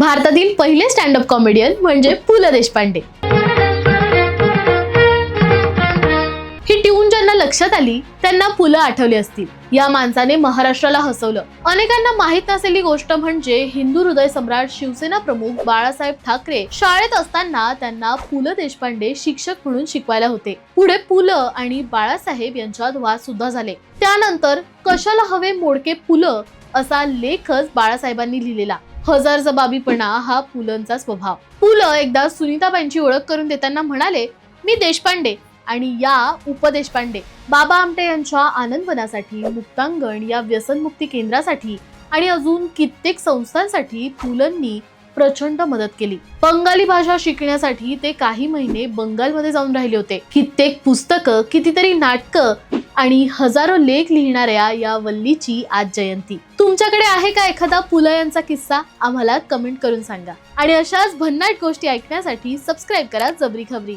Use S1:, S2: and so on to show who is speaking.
S1: भारतातील पहिले stand up comedian म्हणजे पु ल देशपांडे. ही ट्यून ज्यांना लक्षात आली त्यांना पुलं आठवली असतील. या माणसाने महाराष्ट्राला हसवलं. अनेकांना माहीत नसलेली गोष्ट म्हणजे हिंदू हृदय सम्राट शिवसेना प्रमुख बाळासाहेब ठाकरे शाळेत असताना त्यांना पु ल देशपांडे शिक्षक म्हणून शिकवायला होते. पुढे पु ल आणि बाळासाहेब यांच्यात वाद सुद्धा झाले. त्यानंतर कशाला हवे मोडके पुलं असा लेखच बाळासाहेबांनी लिहिलेला. हजार जबाबीपणा हा पुलंचा स्वभाव. पु एकदा सुनीताबाईंची ओळख करून देताना म्हणाले मी देशपांडे आणि या उपदेशपांडे. बाबा आमटे यांच्या आनंदवनासाठी मुक्तांगण या व्यसनमुक्ती केंद्रासाठी आणि अजून कित्येक संस्थांसाठी पुलंनी प्रचंड मदत केली. बंगाली भाषा शिकण्यासाठी ते काही महिने बंगालमध्ये जाऊन राहिले होते. कित्येक पुस्तकं कितीतरी नाटकं आणि हजारो लेख लिहिणाऱ्या या वल्लीची आज जयंती. तुमच्याकडे आहे का एखादा पुलं यांचा किस्सा? आम्हाला कमेंट करून सांगा. आणि अशाच भन्नाट गोष्टी ऐकण्यासाठी सबस्क्राईब करा जबरी खबरी.